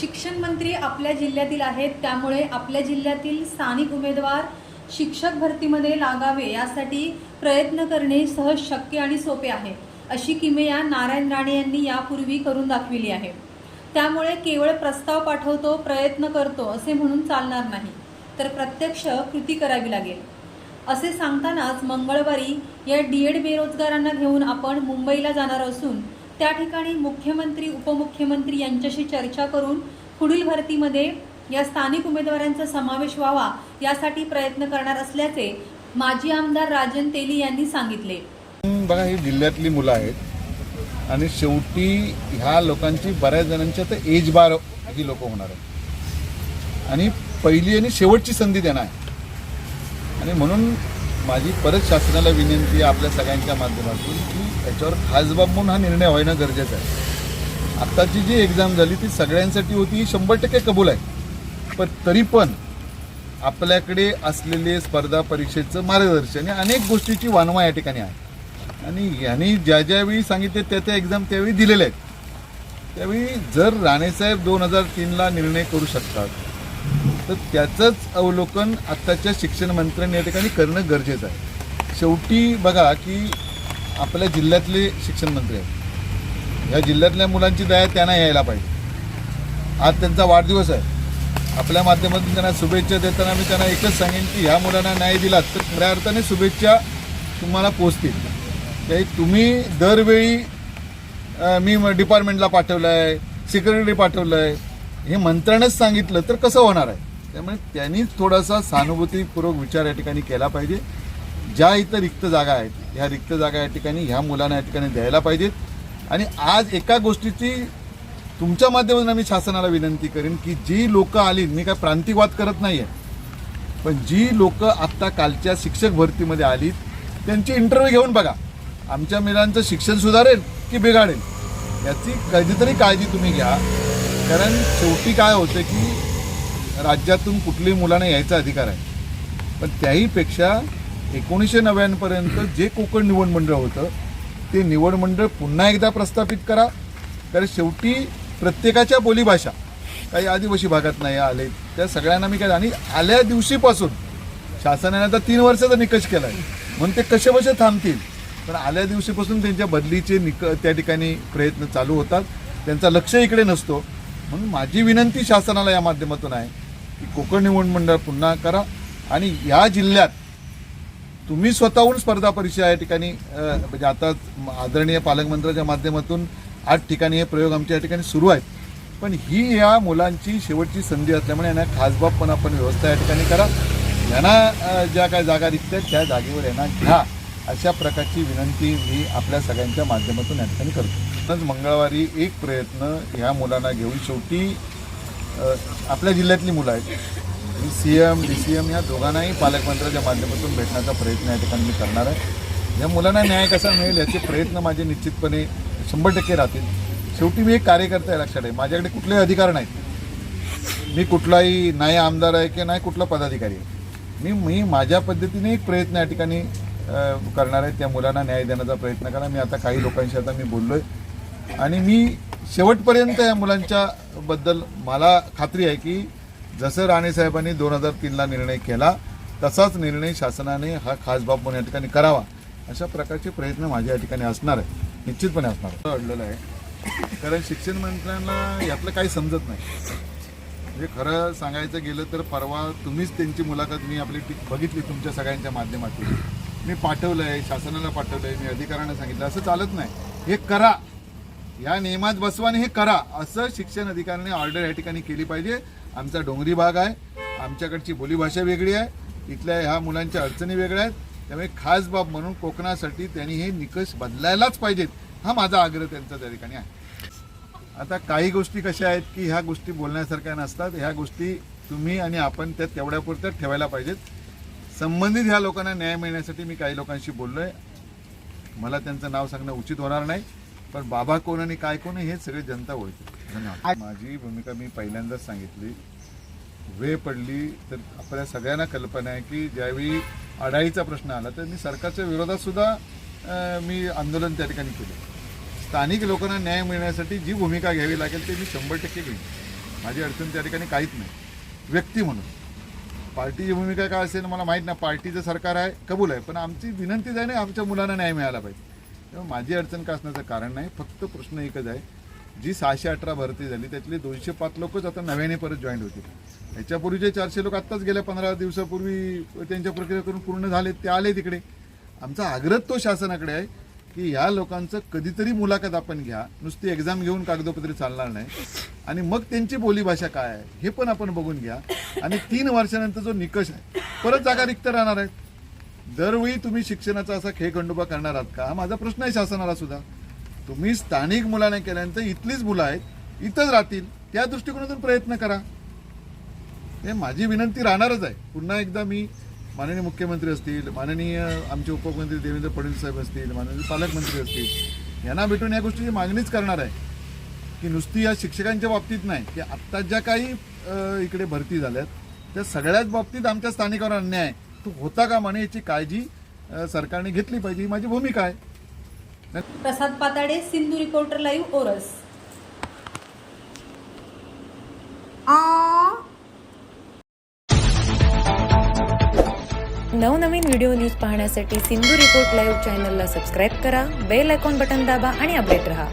शिक्षण मंत्री आपल्या जिल्ह्यातील आहेत. त्यामुळे आपल्या जिल्ह्यातील स्थानिक उमेदवार शिक्षक भरतीमध्ये लागावे यासाठी प्रयत्न करणे सहज शक्य आणि सोपे आहे. अशी किमया नारायण राणे यांनी यापूर्वी करून दाखविली आहे. त्यामुळे केवळ प्रस्ताव पाठवतो प्रयत्न करतो असे म्हणून चालणार नाही. तर प्रत्यक्ष कृती करावी लागेल. असे सांगतानाच मंगळवारी या डी एड बेरोजगारांना घेऊन आपण मुंबईला जाणार असून त्या ठिकाणी मुख्यमंत्री उपमुख्यमंत्री यांच्याशी चर्चा करून पुढील भरतीमध्ये या स्थानिक उमेदवारांचा समावेश व्हावा यासाठी प्रयत्न करणार असल्याचे माजी आमदार राजन तेली यांनी सांगितले. बघा ही जिल्ह्यातली मुलं आहेत आणि शेवटी ह्या लोकांची बऱ्याच जणांची आता एज बार ही लोक होणार आहेत. आणि पहिली आणि शेवटची संधी देणार आहे. आणि म्हणून माझी परत शासनाला विनंती आहे आपल्या सगळ्यांच्या माध्यमातून की त्याच्यावर खास म्हणून हा निर्णय होणं गरजेचं आहे. आत्ताची जी एक्झाम झाली ती सगळ्यांसाठी होती ही शंभर टक्के कबूल आहे. पण तरी पण आपल्याकडे असलेले स्पर्धा परीक्षेचं मार्गदर्शन या अनेक गोष्टीची वानवा या ठिकाणी आहे. आणि यांनी ज्या ज्यावेळी सांगितले त्या त्या एक्झाम त्यावेळी दिलेल्या आहेत. त्यावेळी जर राणेसाहेब दोन हजार तीनला निर्णय करू शकतात तर त्याचंच अवलोकन आत्ताच्या शिक्षण मंत्र्यांनी या ठिकाणी करणं गरजेचं आहे. शेवटी बघा की आपल्या जिल्ह्यातले शिक्षण मंत्री आहेत. ह्या जिल्ह्यातल्या मुलांची दया त्यांना यायला पाहिजे. आज त्यांचा वाढदिवस आहे. आपल्या माध्यमातून त्यांना शुभेच्छा देताना मी त्यांना एकच सांगेन की ह्या मुलांना न्याय दिलात तर खऱ्या अर्थाने शुभेच्छा तुम्हाला पोचतील काही तुम्ही दरवेळी मी म- डिपार्टमेंटला पाठवलं आहे सिक्युरिटी पाठवलं आहे हे मंत्र्यानेच सांगितलं तर कसं होणार आहे? त्यामुळे त्यांनीच थोडासा सहानुभूतीपूर्वक विचार या ठिकाणी केला पाहिजे. ज्या इथं रिक्त जागा आहेत ह्या रिक्त जागा या ठिकाणी ह्या मुलांना या ठिकाणी द्यायला पाहिजेत. आणि आज एका गोष्टीची तुमच्या माध्यमातून आम्ही शासनाला विनंती करेन की जी लोकं आली मी काय प्रांतिकवाद करत नाही आहे पण जी लोक आत्ता कालच्या शिक्षक भरतीमध्ये आली त्यांची इंटरव्ह्यू घेऊन बघा. आमच्या मुलांचं शिक्षण सुधारेल की बिघाडेल? याची कधीतरी काळजी तुम्ही घ्या. कारण शेवटी काय होतं की राज्यातून कुठल्याही मुलांना यायचा अधिकार आहे. पण त्याहीपेक्षा एकोणीसशे नव्याण्णवपर्यंत जे कोकण निवड मंडळ होतं ते निवड मंडळ पुन्हा एकदा प्रस्थापित करा. कारण शेवटी प्रत्येकाच्या बोलीभाषा काही आदिवासी भागात नाही आले त्या सगळ्यांना मी काय आणि आल्या दिवशीपासून शासनाने आता तीन वर्षाचा निकष केला आहे म्हणून ते कसे बसे थांबतील? पण आल्या दिवशीपासून त्यांच्या बदलीचे निक त्या ठिकाणी प्रयत्न चालू होतात. त्यांचा लक्ष इकडे नसतो. म्हणून माझी विनंती शासनाला या माध्यमातून आहे की कोकण निवड मंडळ पुन्हा करा. आणि या जिल्ह्यात तुम्ही स्वतःहून स्पर्धा परीक्षा या ठिकाणी म्हणजे आता आदरणीय पालकमंत्र्याच्या माध्यमातून आठ ठिकाणी हे प्रयोग आमच्या या ठिकाणी सुरू आहेत. पण ही या मुलांची शेवटची संधी असल्यामुळे यांना खासबाब पण आपण व्यवस्था या ठिकाणी करा. यांना ज्या काय जागा रिक्त आहेत त्या जागेवर यांना घ्या. अशा प्रकारची विनंती मी आपल्या सगळ्यांच्या माध्यमातून या ठिकाणी करतो. आज मंगळवारी एक प्रयत्न ह्या मुलांना घेऊन शेवटी आपल्या जिल्ह्यातली मुलं आहेत. C M D C M या दोघांनाही पालकमंत्र्याच्या माध्यमातून भेटण्याचा प्रयत्न या ठिकाणी मी करणार आहे. या मुलांना न्याय कसा मिळेल याचे प्रयत्न माझे निश्चितपणे शंभर टक्के राहतील. शेवटी मी एक कार्यकर्ता आहे लक्षात आहे. माझ्याकडे कुठलेही अधिकार नाहीत. मी कुठलाही नाही आमदार आहे की नाही कुठला पदाधिकारी आहे. मी मी माझ्या पद्धतीने एक प्रयत्न या ठिकाणी करणार आहे. त्या मुलांना न्याय देण्याचा प्रयत्न करा. मी आता काही लोकांशी आता मी बोललो आहे आणि मी शेवटपर्यंत या मुलांच्या बद्दल मला खात्री आहे की जसं राणेसाहेबांनी दोन हजार तीनला निर्णय केला तसाच निर्णय शासनाने हा खास बाब म्हणून या ठिकाणी करावा. अशा प्रकारचे प्रयत्न माझ्या या ठिकाणी असणार आहे निश्चितपणे असणार अडलेलं आहे. कारण शिक्षण मंत्र्यांना यातलं काही समजत नाही. म्हणजे खरं सांगायचं गेलं तर परवा तुम्हीच त्यांची मुलाखत मी आपली टी- बघितली तुमच्या सगळ्यांच्या माध्यमातून. मी पाठवलं आहे शासनाला पाठवलं आहे मी अधिकाऱ्यांना सांगितलं असं चालत नाही. हे करा. या नियमात बसवा आणि हे करा. असं शिक्षण अधिकाऱ्यांनी ऑर्डर या ठिकाणी केली पाहिजे. आमचा डोंगरी भाग आहे. आमच्याकडची बोलीभाषा वेगळी आहे. इथल्या ह्या मुलांच्या अडचणी वेगळ्या आहेत. त्यामुळे खास बाब म्हणून कोकणासाठी त्यांनी हे निकष बदलायलाच पाहिजेत. हा माझा आग्रह त्यांचा त्या ठिकाणी आहे. आता काही गोष्टी कशा आहेत की ह्या गोष्टी बोलण्यासारख्या नसतात. ह्या गोष्टी तुम्ही आणि आपण त्या तेवढ्यापुरत्या ठेवायला पाहिजेत. संबंधित ह्या लोकांना न्याय मिळण्यासाठी मी काही लोकांशी बोललो आहे मला त्यांचं नाव सांगणं उचित होणार नाही. पण बाबा कोण आणि काय कोण हे सगळे जनता ओळखते. धन्यवाद. माझी भूमिका मी पहिल्यांदाच सांगितली. वेळ पडली तर आपल्या सगळ्यांना कल्पना आहे की ज्यावेळी अडाईचा प्रश्न आला तर मी सरकारच्या विरोधात सुद्धा मी आंदोलन त्या ठिकाणी केलं. स्थानिक लोकांना न्याय मिळण्यासाठी जी भूमिका घ्यावी लागेल ते मी शंभर टक्के घेईन. माझी अडचण त्या ठिकाणी काहीच नाही. व्यक्ती म्हणून. पार्टीची भूमिका काय असेल मला माहीत नाही. पार्टीचं सरकार आहे कबूल आहे. पण आमची विनंतीच आहे ना आमच्या मुलांना न्याय मिळाला पाहिजे. तेव्हा माझी अडचण का असण्याचं कारण नाही फक्त प्रश्न एकच आहे. जी सहाशे अठरा भरती झाली त्यातले दोनशे पाच लोकच आता नव्याने परत जॉईन होतील याच्यापूर्वीचे चारशे लोक आत्ताच गेल्या पंधरा दिवसापूर्वी त्यांच्या प्रक्रिया करून पूर्ण झाले ते आले तिकडे. आमचा आग्रह तो शासनाकडे आहे की ह्या लोकांचं कधीतरी मुलाखत आपण घ्या. नुसती एक्झाम घेऊन कागदोपत्री चालणार नाही. आणि मग त्यांची बोलीभाषा काय आहे हे पण आपण बघून घ्या. आणि तीन वर्षानंतर जो निकष आहे परत जागा रिक्त राहणार आहेत दरवेळी तुम्ही शिक्षणाचा असा खेळखंडोबा करणार आहात का? हा माझा प्रश्न आहे शासनाला सुद्धा. तुम्ही स्थानिक मुलांना केल्यानंतर इथलीच मुलं आहेत इथंच राहतील त्या दृष्टिकोनातून प्रयत्न करा. हे माझी विनंती राहणारच आहे. पुन्हा एकदा मी माननीय मुख्यमंत्री असतील माननीय आमचे उपमुख्यमंत्री देवेंद्र फडणवीस साहेब असतील माननीय पालकमंत्री असतील यांना भेटून या गोष्टीची मागणीच करणार आहे. की नुसती या शिक्षकांच्या बाबतीत नाही की आत्ता ज्या काही इकडे भरती झाल्यात. त्या सगळ्याच बाबतीत आमच्या स्थानिकावर अन्याय तो होता का म्हणे याची काळजी सरकारने घेतली पाहिजे. ही माझी भूमिका आहे. प्रसाद पाताडे सिंधू रिपोर्टर लाईव्ह ओरस. नवनवीन व्हिडिओ न्यूज पाहण्यासाठी सिंधू रिपोर्ट लाईव्ह चॅनलला सबस्क्राईब करा बेल आयकॉन बटन दाबा आणि अपडेट रहा.